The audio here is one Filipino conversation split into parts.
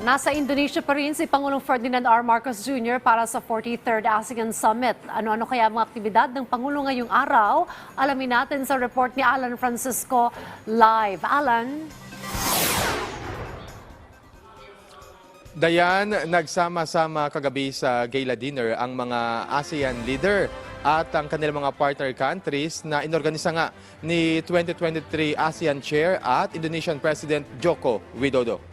Nasa Indonesia pa rin si Pangulong Ferdinand R. Marcos Jr. para sa 43rd ASEAN Summit. Ano-ano kaya ang mga aktibidad ng Pangulo ngayong araw? Alamin natin sa report ni Alan Francisco live. Alan? Dayan, nagsama-sama kagabi sa gala dinner ang mga ASEAN leader at ang kanilang mga partner countries na inorganisa nga ni 2023 ASEAN Chair at Indonesian President Joko Widodo.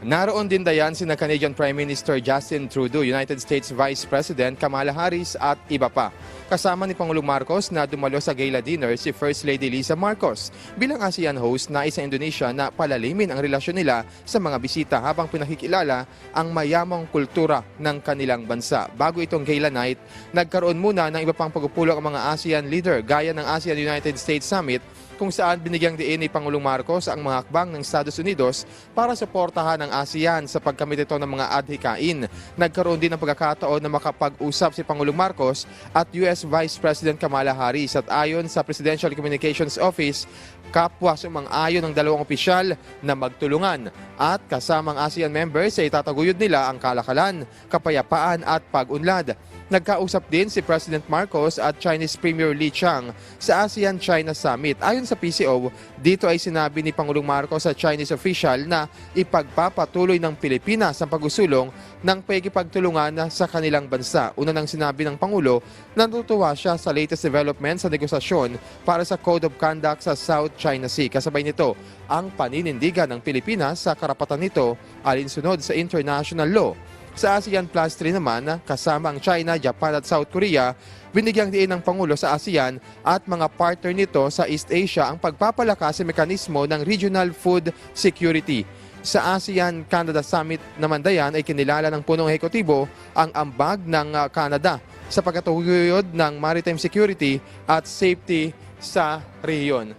Naroon din dayan sina Canadian Prime Minister Justin Trudeau, United States Vice President Kamala Harris at iba pa. Kasama ni Pangulong Marcos na dumalo sa gala dinner si First Lady Lisa Marcos bilang ASEAN host na isa Indonesia na palalimin ang relasyon nila sa mga bisita habang pinakikilala ang mayamang kultura ng kanilang bansa. Bago itong gala night, nagkaroon muna ng iba pang pagpupulong ang mga ASEAN leader gaya ng ASEAN United States Summit kung saan binigyang diin ni Pangulong Marcos ang mga hakbang ng Estados Unidos para suportahan ang ASEAN sa pagkamit ito ng mga adhikain. Nagkaroon din ng pagkakataon na makapag-usap si Pangulong Marcos at US Vice President Kamala Harris at ayon sa Presidential Communications Office, kapwa sumang-ayon ng dalawang opisyal na magtulungan at kasamang ASEAN members ay itataguyod nila ang kalakalan, kapayapaan at pag-unlad. Nagkausap din si President Marcos at Chinese Premier Li Chang sa ASEAN-China Summit. Ayon sa PCO, dito ay sinabi ni Pangulong Marcos sa Chinese official na ipagpapatuloy ng Pilipinas ang pag-usulong ng pagkipagtulungan sa kanilang bansa. Una nang sinabi ng Pangulo, natutuwa siya sa latest development sa negosasyon para sa Code of Conduct sa South China Sea. Kasabay nito, ang paninindigan ng Pilipinas sa karapatan nito alinsunod sa international law. Sa ASEAN Plus 3 naman, kasama ang China, Japan at South Korea, binigyang diin ng Pangulo sa ASEAN at mga partner nito sa East Asia ang pagpapalakas sa mekanismo ng regional food security. Sa ASEAN Canada Summit naman dayan ay kinilala ng punong ehekutibo ang ambag ng uh, Canada sa pagkatuyod ng maritime security at safety sa rehiyon.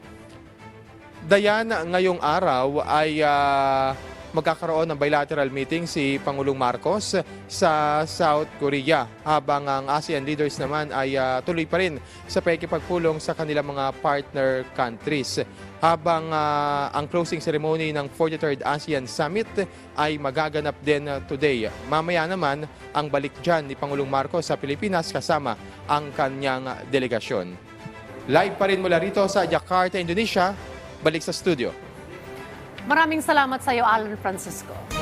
Dayan, ngayong araw ay ah, magkakaroon ng bilateral meeting si Pangulong Marcos sa South Korea habang ang ASEAN leaders naman ay ah, tuloy pa rin sa pagkipagpulong sa kanilang mga partner countries. Habang ah, ang closing ceremony ng 43rd ASEAN Summit ay magaganap din today. Mamaya naman ang balik dyan ni Pangulong Marcos sa Pilipinas kasama ang kanyang delegasyon. Live pa rin mula rito sa Jakarta, Indonesia. Balik sa studio. Maraming salamat sa iyo, Alan Francisco.